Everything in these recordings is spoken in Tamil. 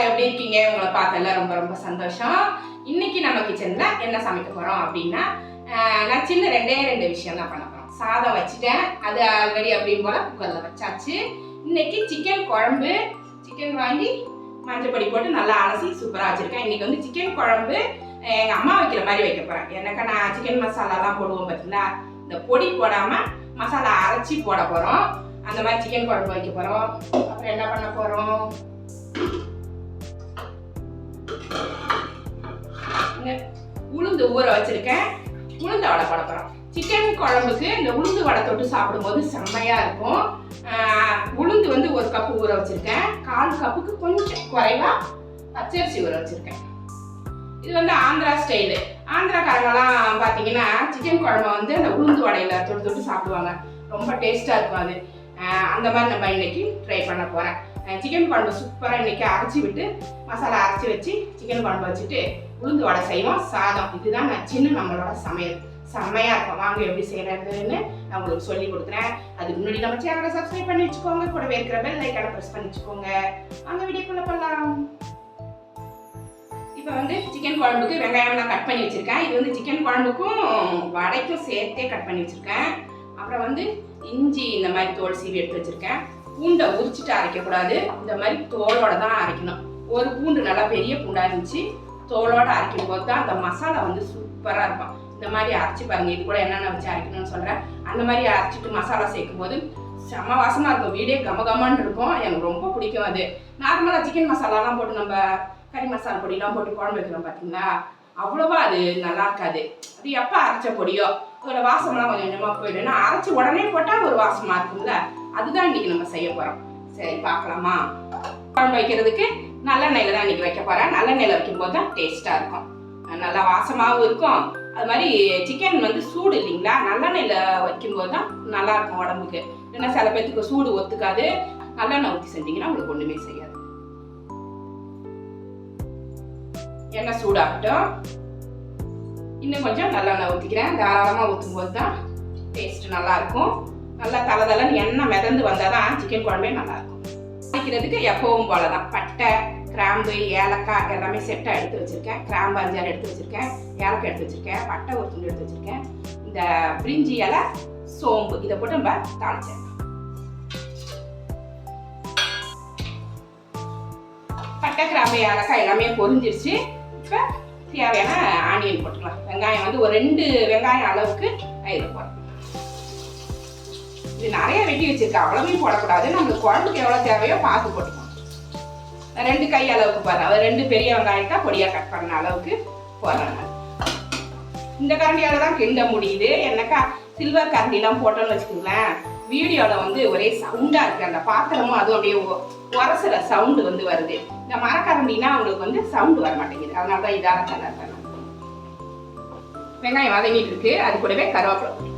எல்லாரும் எப்படி இருக்கீங்க? உங்களை பார்த்தல ரொம்ப ரொம்ப சந்தோஷம். இன்னைக்கு நம்ம கிச்சன்ல என்ன சமைக்க போறோம் அப்படின்னா நான் சின்ன ரெண்டே ரெண்டு விஷயம் தான் பண்ண போறோம். சாதம் வச்சுட்டேன். அது ஆல்ரெடி அப்படியும் போல குக்கர்ல வச்சாச்சு. இன்னைக்கு சிக்கன் குழம்பு சிக்கன் வாங்கி மஞ்சள் பொடி போட்டு நல்லா அலசி சூப்பராக வச்சிருக்கேன். இன்னைக்கு வந்து சிக்கன் குழம்பு எங்கள் எங்க அம்மா வைக்கிற மாதிரி வைக்க போறேன். எனக்கு நான் சிக்கன் மசாலாலாம் போடுவோம் பார்த்தீங்களா இந்த பொடி போடாம மசாலா அரைச்சி போட போறோம். அந்த மாதிரி சிக்கன் குழம்பு வைக்க போறோம். அப்புறம் என்ன பண்ண போறோம்? இங்க உளுந்து ஊற வச்சிருக்கேன். உளுந்து வடை போட சிக்கன் குழம்புக்கு இந்த உளுந்து வடை தொட்டு சாப்பிடும்போது செம்மையாக இருக்கும். உளுந்து வந்து ஒரு கப்பு ஊற வச்சுருக்கேன். கால் கப்புக்கு கொஞ்சம் குறைவாக பச்சரிசி ஊற வச்சுருக்கேன். இது வந்து ஆந்திரா ஸ்டைலு ஆந்திராக்காரங்கெல்லாம் பார்த்தீங்கன்னா சிக்கன் குழம்பு வந்து அந்த உளுந்து வடையில் தொட்டு தொட்டு சாப்பிடுவாங்க. ரொம்ப டேஸ்ட்டாக இருக்கும் அது. அந்த மாதிரி நம்ம இன்னைக்கு ட்ரை பண்ண போகிறேன் சிக்கன் குழம்பு சூப்பராக இன்றைக்கி அரைச்சி விட்டு மசாலா அரைச்சி வச்சு சிக்கன் குழம்பு வச்சுட்டு உளுந்து வடை செய்வோம். சாதம். இதுதான் நச்சுன்னு நம்மளோட சமையல். செம்மையாக இருக்கும். வாங்க எப்படி செய்யறதுன்னு நான் உங்களுக்கு சொல்லி கொடுக்குறேன். அதுக்கு முன்னாடி நம்ம சேனலை சப்ஸ்கிரைப் பண்ணி வச்சுக்கோங்க. கூடவே இருக்கிற பெல் லைக்கான ப்ரெஸ் பண்ணி வச்சுக்கோங்க. வாங்க வீடியோக்குள்ள பண்ணலாம் இப்போ வந்து சிக்கன் குழம்புக்கு வெங்காயம் நான் கட் பண்ணி வச்சுருக்கேன். இது வந்து சிக்கன் குழம்புக்கும் வடைக்கும் சேர்த்தே கட் பண்ணி வச்சுருக்கேன். அப்புறம் வந்து இஞ்சி இந்த மாதிரி தோல் சீவி எடுத்து வச்சுருக்கேன். பூண்டை உரிச்சிட்டு அரைக்கக்கூடாது. இந்த மாதிரி தோலோட தான் அரைக்கணும். ஒரு பூண்டு நல்லா பெரிய பூண்டா இருந்துச்சு தோலோட அரைக்கும் போது தான் அந்த மசாலா வந்து சூப்பராக இருக்கும். இந்த மாதிரி அரைச்சி பாருங்க இது கூட என்னென்ன வச்சு அரைக்கணும்னு சொல்கிறேன் அந்த மாதிரி அரைச்சிட்டு மசாலா சேர்க்கும் போது செம்ம வாசமாக இருக்கும். வீடே கமகமான்னு இருக்கும். எனக்கு ரொம்ப பிடிக்கும் அது. நார்மலாக சிக்கன் மசாலாலாம் போட்டு நம்ம கறி மசாலா பொடியெலாம் போட்டு குழம்பு வைக்கிறோம் பார்த்தீங்களா அவ்வளோவா அது நல்லா இருக்காது. அது எப்போ அரைச்ச பொடியோ அதோட வாசம்லாம் கொஞ்சம் கொஞ்சமாக போயிடும். ஏன்னா அரைச்சி உடனே போட்டால் ஒரு வாசமாக இருக்கும்ல. அதுதான் இன்னைக்கு நம்ம செய்ய போகிறோம் சரி பார்க்கலாமா? குழம்பு வைக்கிறதுக்கு நல்லெண்ணெயில் தான் இன்னைக்கு வைக்க போகிறேன் நல்லெண்ணெயில் வைக்கும்போது தான் டேஸ்ட்டாக இருக்கும். நல்லா வாசமாகவும் இருக்கும். அது மாதிரி சிக்கன் வந்து சூடு இல்லைங்களா? நல்லெண்ணெயில் வைக்கும்போது தான் நல்லா இருக்கும் உடம்புக்கு. ஏன்னா சில பேர்த்துக்கு சூடு ஒத்துக்காது. நல்லெண்ணெய் ஊற்றி செஞ்சீங்கன்னா உங்களுக்கு ஒன்றுமே செய்யாது. எண்ணெய் சூடாகட்டும். இன்னும் கொஞ்சம் நல்லெண்ணெய் ஊற்றிக்கிறேன் தாராளமாக ஊற்றும் போது தான் டேஸ்ட் நல்லா இருக்கும். நல்லா தலை தலைன்னு எண்ணெய் மிதந்து வந்தால் தான் சிக்கன் குழம்பே நல்லாயிருக்கும். சமைக்கிறதுக்கு எப்பவும் போல தான் பட்டை கிராம்பு ஏலக்காய் எல்லாமே செட்டாக எடுத்து வச்சுருக்கேன். கிராம்பு அஞ்சாறு எடுத்து வச்சுருக்கேன். ஏலக்காய் எடுத்து வச்சுருக்கேன். பட்டை ஒரு துண்டு எடுத்து வச்சுருக்கேன். இந்த பிரிஞ்சி இலை சோம்பு இதை போட்டு நம்ம தாளிச்சேன் பட்டை கிராம்பு ஏலக்காய் எல்லாமே பொரிஞ்சிருச்சு. இப்போ தேவையான ஆனியன் போட்டுக்கலாம். வெங்காயம் வந்து ஒரு ரெண்டு வெங்காயம் அளவுக்கு இதில் போடுறேன் இது நிறைய வெட்டி வச்சிருக்கேன். அவ்வளவையும் போடக்கூடாது. நம்மளுக்கு குழம்புக்கு எவ்வளோ தேவையோ பார்த்து போட்டுக்கணும். ரெண்டு கை அளவுக்கு போடுறேன். அது ரெண்டு பெரிய வெங்காயத்தை பொடியாக கட் பண்ண அளவுக்கு போடுறாங்க இந்த கரண்டியால தான் கிண்ட முடியுது. என்னக்கா சில்வர் கரண்டிலாம் போட்டோம்னு வச்சுக்கோங்களேன். வீடியோவில் வந்து ஒரே சவுண்டாக இருக்குது அந்த பாத்திரமும் அதுவும் அப்படியே உரசுற சவுண்டு வந்து வருது. இந்த மரக்கரண்டினா அவங்களுக்கு வந்து சவுண்டு வர மாட்டேங்குது. அதனால தான் இதாக கலர் வெங்காயம் வதங்கிட்டு இருக்கு. அது கூடவே கருவேப்பிலை.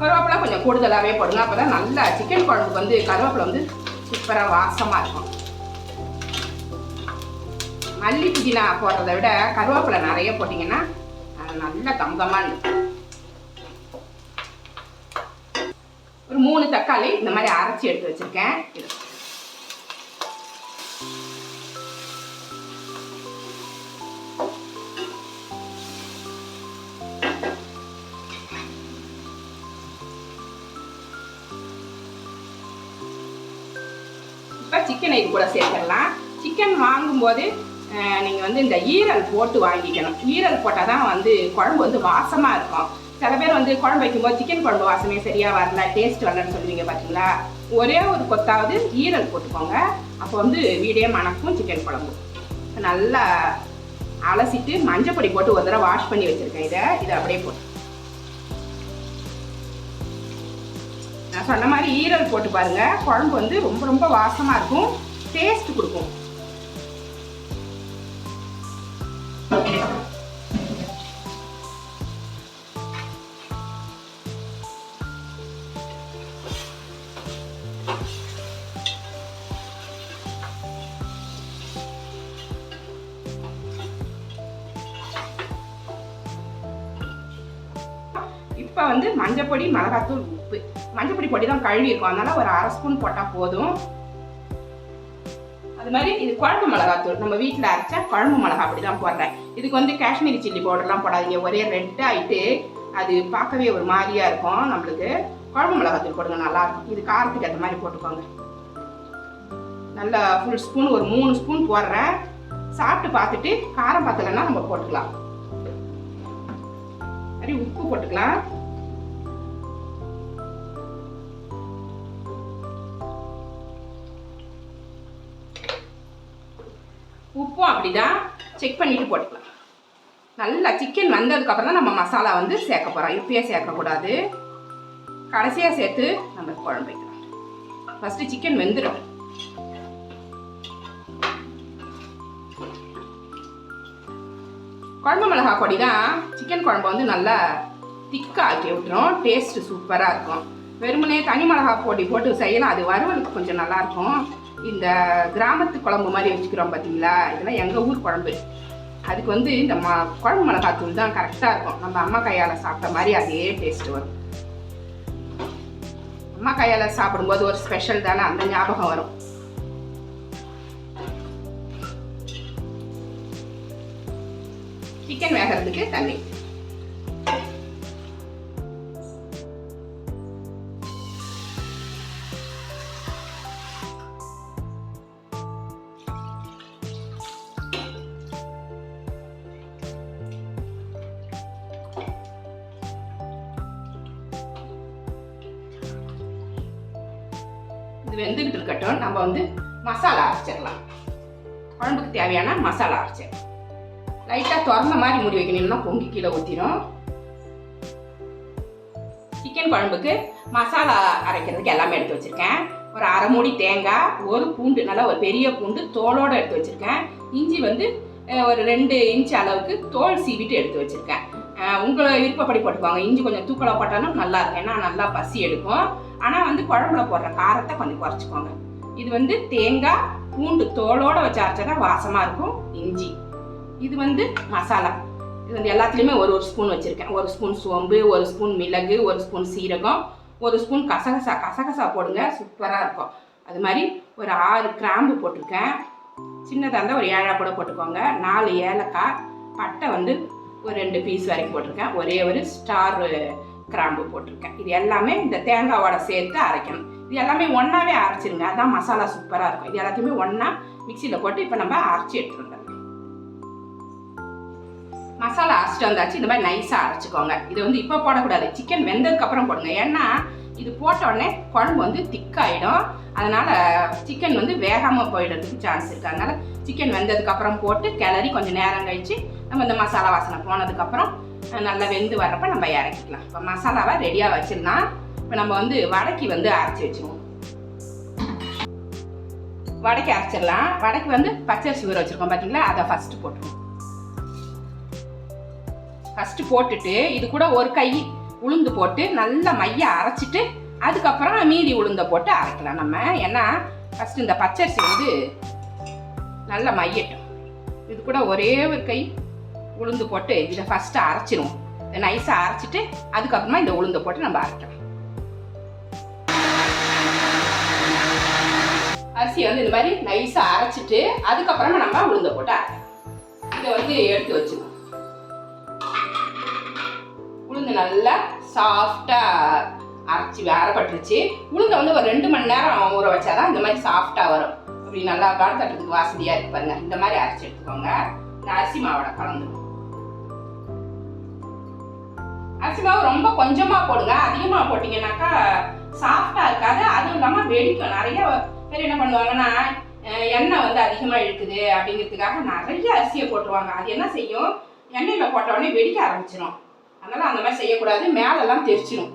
கருவேப்பிலை கொஞ்சம் கூடுதலாகவே போடுங்க. அப்போ தான் நல்லா சிக்கன் குழம்புக்கு வந்து கருவேப்பிலை வந்து சூப்பராக வாசமாக இருக்கும். மல்லி புதினா போடுறத விட கருவேப்பிலை நிறைய போட்டிங்கன்னா அது நல்லா கம்கமாக இருக்கும். ஒரு மூணு தக்காளி இந்த மாதிரி அரைச்சி எடுத்து வச்சுருக்கேன். சிக்கனை இது கூட சேர்த்துடலாம். சிக்கன் வாங்கும்போது நீங்கள் வந்து இந்த ஈரல் போட்டு வாங்கிக்கணும். ஈரல் போட்டால் தான் வந்து குழம்பு வந்து வாசமாக இருக்கும். சில பேர் வந்து குழம்பு வைக்கும்போது சிக்கன் குழம்பு வாசமே சரியாக வரல டேஸ்ட் வரலன்னு சொல்லுவீங்க பார்த்தீங்களா ஒரே ஒரு கொத்தாவது ஈரல் போட்டுக்கோங்க. அப்போ வந்து வீடே மணக்கும் சிக்கன் குழம்பு. நல்லா அலசிட்டு மஞ்சள் பொடி போட்டு ஒரு தடவை வாஷ் பண்ணி வச்சுருக்கேன் இதை. இதை அப்படியே போட்டு நான் சொன்ன மாதிரி ஈரல் போட்டு பாருங்க. குழம்பு வந்து ரொம்ப ரொம்ப வாசமாக இருக்கும். டேஸ்ட் கொடுக்கும். இப்போ வந்து மஞ்சப்பொடி மிளகாத்தூள் மஞ்சப்பொடி பொடி தான் கழுவி இருக்கும். அதனால ஒரு அரை ஸ்பூன் போட்டால் போதும். அது மாதிரி இது குழம்பு மிளகாத்தூள். நம்ம வீட்டில் அரைச்சா குழம்பு மிளகா அப்படி தான் போடுறேன். இதுக்கு வந்து காஷ்மீரி சில்லி பவுடர்லாம் போடாதீங்க. ஒரே ரெட் ஆகிட்டு அது பார்க்கவே ஒரு மாதிரியாக இருக்கும் நம்மளுக்கு. குழம்பு மிளகாத்தூள் போடுங்க நல்லாயிருக்கும் இது காரத்துக்கு ஏற்ற மாதிரி போட்டுக்கோங்க. நல்லா ஃபுல் ஸ்பூன் ஒரு மூணு ஸ்பூன் போடுறேன். சாப்பிட்டு பார்த்துட்டு காரம் பத்தலைன்னா நம்ம போட்டுக்கலாம். சரி உப்பு போட்டுக்கலாம். உப்பும் அப்படிதான் செக் பண்ணிவிட்டு போட்டுக்கலாம். நல்லா சிக்கன் வந்ததுக்கப்புறம் தான் நம்ம மசாலா வந்து சேர்க்க போகிறோம் இப்பயே சேர்க்கக்கூடாது. கடைசியாக சேர்த்து நம்ம குழம்பு வைக்கலாம். ஃபஸ்ட்டு சிக்கன் வெந்துடும் குழம்பு மிளகா பொடி தான் சிக்கன் குழம்பு வந்து நல்லா திக்காக ஆக்கி விட்டுரும். டேஸ்ட்டு சூப்பராக இருக்கும். வெறுமனே தனி மிளகா பொடி போட்டு செய்யலாம். அது வறுவலுக்கு கொஞ்சம் நல்லாயிருக்கும். இந்த கிராமத்து குழம்பு மாதிரி வச்சுக்கிறோம் பார்த்தீங்களா? இதெல்லாம் எங்கள் ஊர் குழம்பு. அதுக்கு வந்து இந்த ம குழம்பு மிளகாத்தூள் தான் கரெக்டாக இருக்கும். நம்ம அம்மா கையால் சாப்பிட்ட மாதிரி அதே டேஸ்ட் வரும். அம்மா கையால் சாப்பிடும்போது ஒரு ஸ்பெஷல் தானே அந்த ஞாபகம் வரும். சிக்கன் வேகிறதுக்கு தண்ணி. வெந்துக்கிட்டு இருக்கட்டும் நம்ம வந்து மசாலா அரைச்சிடலாம். குழம்புக்கு தேவையான மசாலா அரைச்சிடலாம். லைட்டாக திறந்த மாதிரி மூடி வைக்கணும்னா பொங்கி கீழே ஊற்றிடும் சிக்கன் குழம்புக்கு மசாலா அரைக்கிறதுக்கு எல்லாமே எடுத்து வச்சுருக்கேன். ஒரு அரை மூடி தேங்காய் ஒரு பூண்டு நல்லா ஒரு பெரிய பூண்டு தோலோடு எடுத்து வச்சுருக்கேன். இஞ்சி வந்து ஒரு ரெண்டு இன்ச் அளவுக்கு தோல் சீவிட்டு எடுத்து வச்சுருக்கேன். உங்களை விருப்பப்படி போட்டுக்கோங்க. இஞ்சி கொஞ்சம் தூக்கலாக போட்டாலும் நல்லா இருக்கும். ஏன்னா நல்லா பசி எடுக்கும். ஆனால் வந்து குழம்புல போடுற காரத்தை கொஞ்சம் குறைச்சிக்கோங்க. இது வந்து தேங்காய் பூண்டு தோலோடு வச்சு அரைச்சா தான் வாசமாக இருக்கும். இஞ்சி. இது வந்து மசாலா. இது வந்து எல்லாத்துலேயுமே ஒரு ஒரு ஸ்பூன் வச்சுருக்கேன். ஒரு ஸ்பூன் சோம்பு ஒரு ஸ்பூன் மிளகு ஒரு ஸ்பூன் சீரகம் ஒரு ஸ்பூன் கசகசா. கசகசா போடுங்க சூப்பராக இருக்கும். அது மாதிரி ஒரு ஆறு கிராம்பு போட்டிருக்கேன். சின்னதாக இருந்தால் ஒரு ஏழா கூட போட்டுக்கோங்க. நாலு ஏலக்காய் பட்டை வந்து ஒரு ரெண்டு பீஸ் வரைக்கும் போட்டிருக்கேன். ஒரே ஒரு ஸ்டார் கிராம்பு போட்டிருக்கேன். இது எல்லாமே இந்த தேங்காவோட சேர்த்து அரைக்கணும். இது எல்லாமே ஒன்றாவே அரைச்சிருங்க. அதான் மசாலா சூப்பராக இருக்கும். இது எல்லாத்தையுமே ஒன்றா மிக்சியில் போட்டு இப்போ நம்ம அரைச்சி எடுத்துட்டு மசாலா அரைச்சிட்டு வந்தாச்சு. இந்த மாதிரி நைஸாக அரைச்சிக்கோங்க. இது வந்து இப்போ போடக்கூடாது. சிக்கன் வெந்ததுக்கப்புறம் போடுங்க. ஏன்னா இது போட்ட உடனே குழம்பு வந்து திக்காயிடும் அதனால் சிக்கன் வந்து வேகாமல் போயிடுறதுக்கு சான்ஸ் இருக்குது அதனால் சிக்கன் வெந்ததுக்கப்புறம் போட்டு கிளறி கொஞ்சம் நேரம் கழித்து நம்ம இந்த மசாலா வாசனை போனதுக்கப்புறம் நல்லா வெந்து வர்றப்ப நம்ம இறக்கிக்கலாம். இப்போ மசாலாவை ரெடியாக வச்சுருந்தா இப்போ நம்ம வந்து வடக்கி வந்து அரைச்சி வச்சுருவோம். வடக்கி அரைச்சிடலாம். வடக்கி வந்து பச்சரிசி ஊற வச்சிருக்கோம் பார்த்தீங்களா அதை ஃபஸ்ட்டு போட்டுருவோம். ஃபஸ்ட்டு போட்டுட்டு இது கூட ஒரு கை உளுந்து போட்டு நல்லா மைய அரைச்சிட்டு அதுக்கப்புறம் மீதி உளுந்த போட்டு அரைக்கலாம் நம்ம. ஏன்னா ஃபஸ்ட்டு இந்த பச்சரிசி வந்து நல்லா மையட்டும். இது கூட ஒரே ஒரு கை உளுந்து போட்டு இதை ஃபஸ்ட்டு அரைச்சிருவோம். இதை நைஸாக அரைச்சிட்டு அதுக்கப்புறமா இந்த உளுந்தை போட்டு நம்ம அரைக்கலாம். அரிசியை வந்து இந்த மாதிரி நைஸாக அரைச்சிட்டு அதுக்கப்புறமா நம்ம உளுந்தை போட்டு அரைக்கலாம். இதை வந்து எடுத்து வச்சுக்கணும் உளுந்து நல்லா சாஃப்டாக அரைச்சி அரைப்பட்டுருச்சு உளுந்தை வந்து ஒரு ரெண்டு மணி நேரம் ஊற வச்சாதான் இந்த மாதிரி சாஃப்டாக வரும். அப்படி நல்லா வளர்த்தட்டுறதுக்கு வாசதியாக இருக்கு பாருங்க. இந்த மாதிரி அரைச்சி எடுத்துக்கோங்க. இந்த அரிசி மாவோட கலந்துடும் அரிசி மாவு ரொம்ப கொஞ்சமாக போடுங்க. அதிகமாக போட்டிங்கனாக்கா சாஃப்டாக இருக்காது. அதுவும் இல்லாமல் வெடிக்கும். நிறைய பேர் என்ன பண்ணுவாங்கன்னா எண்ணெய் வந்து அதிகமாக இழுக்குது அப்படிங்கிறதுக்காக நிறைய அரிசியை போட்டுருவாங்க. அது என்ன செய்யும்? எண்ணெயில் போட்ட உடனே வெடிக்க ஆரம்பிச்சிடும் அதனால் அந்த மாதிரி செய்யக்கூடாது. மேலெல்லாம் தெரிச்சிடும்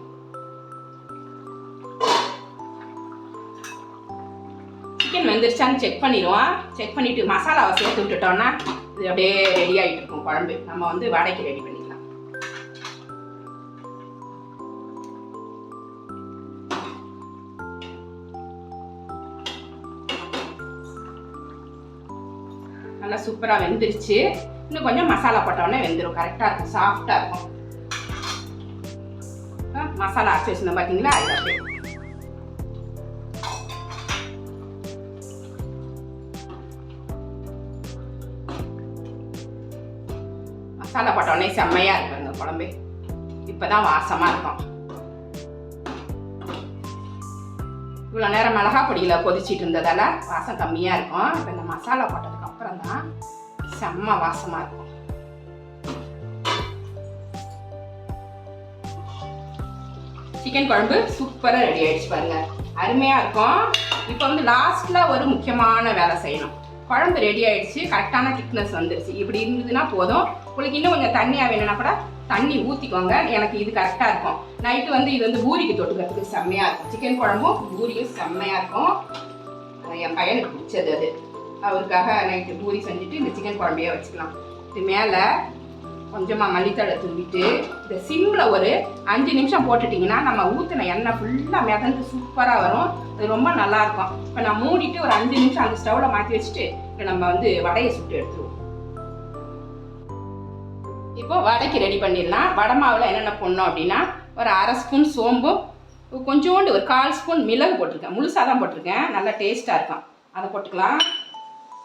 சிக்கன் வெந்துருச்சான்னு செக் பண்ணிடுவோம். செக் பண்ணிவிட்டு மசாலாவை சேர்த்து விட்டுட்டோம்னா இது அப்படியே ரெடி ஆகிட்டு இருக்கும் குழம்பு. நம்ம வந்து வடைக்கு ரெடி பண்ணி நல்லா சூப்பராக வெந்துருச்சு. இன்னும் கொஞ்சம் மசாலா போட்டோன்னே வெந்துடும் கரெக்டாக இருக்கும். சாஃப்டாக இருக்கும். மசாலா அரைச்சி வச்சுருந்தோம் பார்த்தீங்களா அது அப்படியே. மசாலா போட்டோடனே செம்மையாக இருக்கும் இந்த குழம்பு. இப்போ தான் வாசமாக இருக்கும். இவ்வளோ நேரம் மிளகா பொடியில் கொதிச்சிட்டு இருந்ததால் வாசம் கம்மியாக இருக்கும். இப்போ இந்த மசாலா போட்டதுக்கு அப்புறம் தான் செம்ம வாசமாக இருக்கும். சிக்கன் குழம்பு சூப்பராக ரெடி ஆகிடுச்சு பாருங்கள் அருமையாக இருக்கும். இப்போ வந்து லாஸ்ட்டில் ஒரு முக்கியமான வேலை செய்யணும். குழம்பு ரெடி ஆகிடுச்சு கரெக்டான திக்னஸ் வந்துருச்சு. இப்படி இருந்ததுன்னா போதும். உங்களுக்கு இன்னும் கொஞ்சம் தண்ணியாக வேணும்னா கூட தண்ணி ஊற்றிக்கோங்க எனக்கு இது கரெக்டாக இருக்கும். நைட்டு வந்து இது வந்து பூரிக்கு தொட்டுக்கிறதுக்கு செம்மையாக இருக்கும். சிக்கன் குழம்பும் பூரியும் செம்மையாக இருக்கும். என் பையனுக்கு பிடிச்சது அது. அவருக்காக நைட்டு பூரி செஞ்சுட்டு இந்த சிக்கன் குழம்பையே வச்சுக்கலாம். இது மேலே கொஞ்சமாக மல்லித்தழை தூவிட்டு இந்த சிம்மில் ஒரு அஞ்சு நிமிஷம் போட்டுட்டிங்கன்னா நம்ம ஊற்றின எண்ணெய் ஃபுல்லாக மிதந்து சூப்பராக வரும். அது ரொம்ப நல்லாயிருக்கும் இப்போ நான் மூடிட்டு ஒரு அஞ்சு நிமிஷம் அந்த ஸ்டவ்வில் மாற்றி வச்சுட்டு இப்போ நம்ம வந்து வடையை சுட்டு எடுத்துருவோம். இப்போ வடைக்கு ரெடி பண்ணிடலாம். வடை மாவில் என்னென்ன பண்ணோம் அப்படின்னா ஒரு அரை ஸ்பூன் சோம்பு கொஞ்சோண்டு ஒரு கால் ஸ்பூன் மிளகு போட்டிருக்கேன். முழுசாக தான் போட்டிருக்கேன். நல்லா டேஸ்ட்டாக இருக்கும். அதை போட்டுக்கலாம்.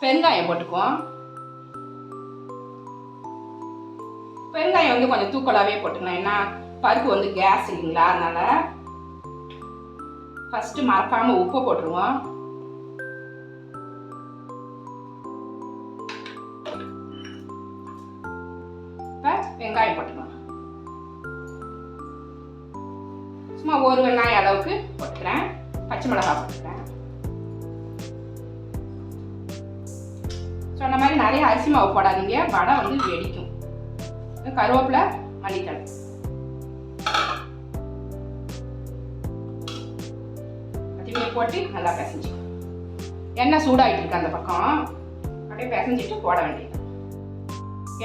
பெருங்காயம் போட்டுக்குவோம். பெருங்காயம் வந்து கொஞ்சம் தூக்கலாகவே போட்டுக்கலாம். ஏன்னா பருப்பு வந்து கேஸ் இல்லைங்களா? அதனால் ஃபஸ்ட்டு மறக்காமல் உப்பு போட்டுருவோம். வெங்காயம் போட்டுக்கலாம் சும்மா ஒரு வெங்காயம் அளவுக்கு போட்டுக்கிறேன். பச்சை மிளகாய் போட்டுக்கிறேன். சொன்ன மாதிரி நிறைய அரிசி மாவு போடாதீங்க. வடை வந்து வெடிக்கும். கருவேப்பிலை மல்லித்தழை. போட்டு நல்லா பிசைஞ்சு எண்ணெய் சூடாகிட்டு இருக்கு அந்த பக்கம். அப்படியே பிசைஞ்சிட்டு போட வேண்டியது.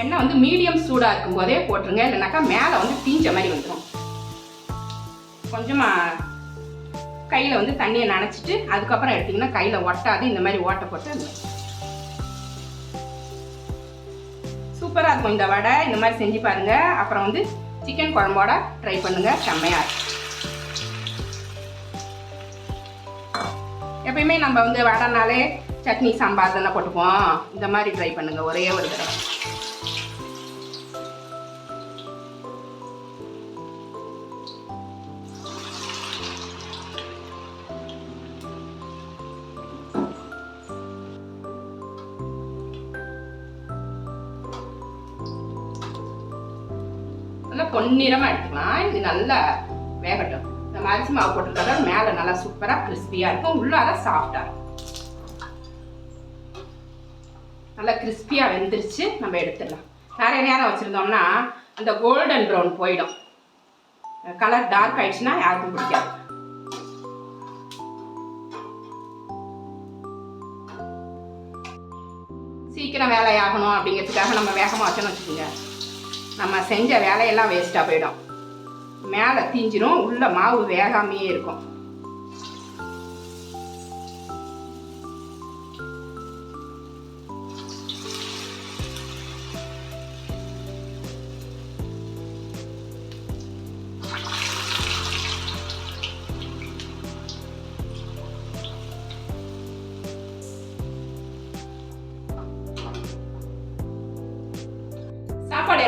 எண்ணெய் வந்து மீடியம் சூடாக இருக்கும் போதே போட்டுருங்க. இல்லைனாக்கா மேலே வந்து தீஞ்ச மாதிரி வந்துடும் கொஞ்சமாக கையில் வந்து தண்ணியை நனைச்சிட்டு அதுக்கப்புறம் எடுத்திங்கன்னா கையில் ஒட்டாது. இந்த மாதிரி ஓட்டை போட்டு சூப்பராக இருக்கும் இந்த வடை. இந்த மாதிரி செஞ்சு பாருங்கள் அப்புறம் வந்து சிக்கன் குழம்போட ட்ரை பண்ணுங்கள் செம்மையாக இருக்கும். எப்பயுமே நம்ம வந்து வடைனாலே சட்னி சாம்பார் தானே போட்டுப்போம். இந்த மாதிரி ட்ரை பண்ணுங்கள் ஒரே ஒரு தடவை. நல்லா பொன்னிறமாக எடுத்துக்கலாம். இது நல்லா வேகட்டும். நம்ம அரிசி மாவு போட்டிருக்கறத மேலே நல்லா சூப்பராக கிறிஸ்பியாக இருக்கும். உள்ளார சாஃப்டாக இருக்கும். நல்லா கிறிஸ்பியாக வெந்துருச்சு. நம்ம எடுத்துடலாம். நிறைய நேரம் வச்சுருந்தோம்னா அந்த கோல்டன் ப்ரௌன் போயிடும். கலர் டார்க் ஆயிடுச்சுன்னா யாருக்கும் பிடிக்காது. சீக்கிரம் வேலையாகணும் அப்படிங்கிறதுக்காக நம்ம வேகமாக வச்சோன்னு வச்சுக்கோங்க. நம்ம செஞ்ச வேலையெல்லாம் வேஸ்ட்டாக போயிடும். மேலே தீஞ்சிரும் உள்ள மாவு வேகாமையே இருக்கும்.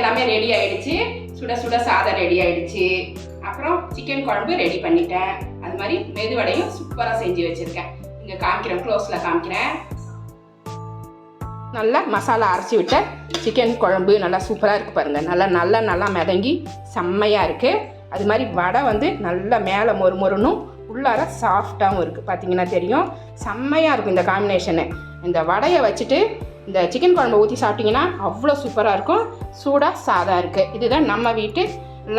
எல்லாமே ரெடி ஆயிடுச்சு. சுட சுட சாதம் ரெடி ஆயிடுச்சு. அப்புறம் சிக்கன் குழம்பு ரெடி பண்ணிட்டேன். அது மாதிரி மெதுவடையும் சூப்பராக செஞ்சு வச்சுருக்கேன். இங்கே காமிக்கிறேன் க்ளோஸில் காமிக்கிறேன். நல்லா மசாலா அரைச்சி விட்ட சிக்கன் குழம்பு நல்லா சூப்பராக இருக்குது பாருங்கள் நல்லா நல்லா நல்லா மிதங்கி செம்மையாக இருக்குது அது மாதிரி வடை வந்து நல்லா மேலே மொறு மொறுனும் உள்ளார சாஃப்டாகவும் இருக்குது பார்த்தீங்கன்னா தெரியும். செம்மையாக இருக்கும் இந்த காம்பினேஷனு இந்த வடையை வச்சுட்டு இந்த சிக்கன் குழம்பு ஊற்றி சாப்பிட்டிங்கன்னா அவ்வளோ சூப்பராக இருக்கும். சூடாக சாதா இருக்குது இதுதான் நம்ம வீட்டு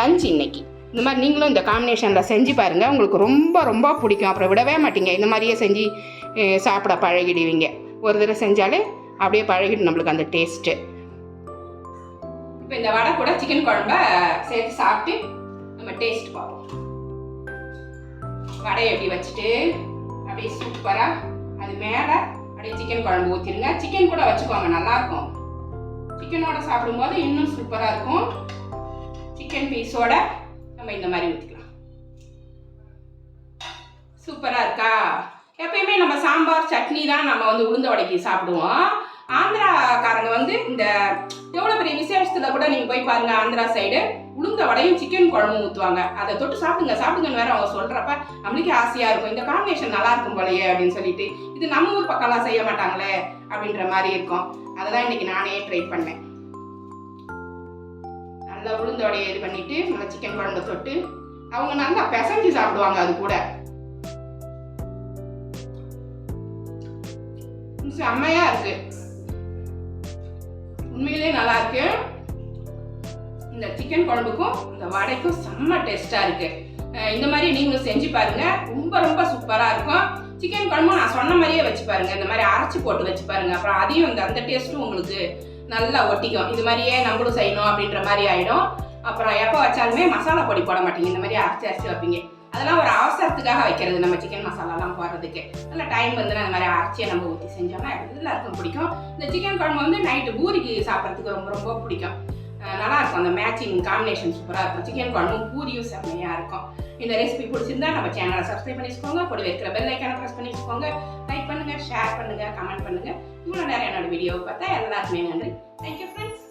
லஞ்ச் இன்றைக்கி இந்த மாதிரி நீங்களும் இந்த காம்பினேஷனில் செஞ்சு பாருங்கள் உங்களுக்கு ரொம்ப ரொம்ப பிடிக்கும். அப்புறம் விடவே மாட்டீங்க. இந்த மாதிரியே செஞ்சு சாப்பிட பழகிடுவீங்க. ஒரு தடவை செஞ்சாலே அப்படியே பழகிடும் நம்மளுக்கு அந்த டேஸ்ட்டு இப்போ இந்த வடை கூட சிக்கன் குழம்ப சேர்த்து சாப்பிட்டு நம்ம டேஸ்ட் பார்ப்போம். வடையை எப்படி வச்சுட்டு அப்படியே சூப்பராக அது மேலே அப்படியே சிக்கன் குழம்பு ஊற்றிடுங்க சிக்கன் கூட வச்சுக்கோங்க நல்லாயிருக்கும். சிக்கனோட சாப்பிடும்போது இன்னும் சூப்பராக இருக்கும். சிக்கன் பீஸோட நம்ம இந்த மாதிரி ஊற்றிக்கலாம் சூப்பராக இருக்கா? எப்பயுமே நம்ம சாம்பார் சட்னி தான் நம்ம வந்து உளுந்த வடைக்கு சாப்பிடுவோம். ஆந்திராக்காரங்க வந்து இந்த எவ்வளோ பெரிய விசேஷத்தில் கூட நீங்கள் போய் பாருங்க ஆந்திரா சைடு உளுந்த வடையும் சிக்கன் குழம்பும் ஊற்றுவாங்க அதை தொட்டு சாப்பிடுங்க சாப்பிடுங்கன்னு வேற அவங்க சொல்கிறப்ப நம்மளுக்கே ஆசையாக இருக்கும். இந்த காம்பினேஷன் நல்லா இருக்கும் போலயே அப்படின்னு சொல்லிட்டு இது நம்ம ஊர் பக்கம்லாம் செய்ய மாட்டாங்களே அப்படின்ற மாதிரி இருக்கும். அதெல்லாம் இன்னைக்கு நானே ட்ரை பண்ணேன். நல்லா உளுந்த வடையை இது பண்ணிட்டு நல்லா சிக்கன் குழம்பு தொட்டு அவங்க நல்லா பிசைஞ்சு சாப்பிடுவாங்க அது கூட. செம்மையா இருக்கு. உண்மையிலே நல்லா இருக்கு. இந்த சிக்கன் குழம்புக்கும் இந்த வடைக்கும் செம்ம டேஸ்டா இருக்கு. இந்த மாதிரி நீங்களும் செஞ்சு பாருங்க. ரொம்ப ரொம்ப சூப்பரா இருக்கும். சிக்கன் குழம்பும் நான் சொன்ன மாதிரியே வச்சு பாருங்க. இந்த மாதிரி அரைச்சி போட்டு வச்சு பாருங்க. அப்புறம் அதையும் அந்த அந்த டேஸ்ட்டும் உங்களுக்கு நல்லா ஒட்டிக்கும். இது மாதிரியே நம்மளும் செய்யணும் அப்படின்ற மாதிரி ஆயிடும். அப்புறம் எப்போ வச்சாலுமே மசாலா பொடி போட மாட்டீங்க. இந்த மாதிரி அரைச்சி அரைச்சி வைப்பீங்க. அதெல்லாம் ஒரு அவசரத்துக்காக வைக்கிறது. நம்ம சிக்கன் மசாலாலாம் போடுறதுக்கு. நல்ல டைம் வந்து அந்த மாதிரி அரைச்சியை நம்ம ஊற்றி செஞ்சோம்னா எல்லாருக்கும் பிடிக்கும். இந்த சிக்கன் குழம்பு வந்து நைட்டு பூரிக்கு சாப்பிட்றதுக்கு ரொம்ப ரொம்ப பிடிக்கும். நல்லா இருக்கும். அந்த மேட்சிங் காம்பினேஷன் சூப்பராக இருக்கும். சிக்கன் குழம்பும் பூரியும் செம்மையாக இருக்கும். இந்த ரெசிபி பிடிச்சிருந்தா நம்ம சேனலை சப்ஸ்கிரைப் பண்ணிக்கோங்க. கூட இருக்கிற பெல் ஐக்கான ப்ரெஸ் பண்ணிக்கோங்க. லைக் பண்ணுங்க ஷேர் பண்ணுங்கள் கமெண்ட் பண்ணுங்க. இவ்வளோ நேரம் என்னோட வீடியோவை பார்த்தா எல்லாருக்குமே நன்றி. Thank you friends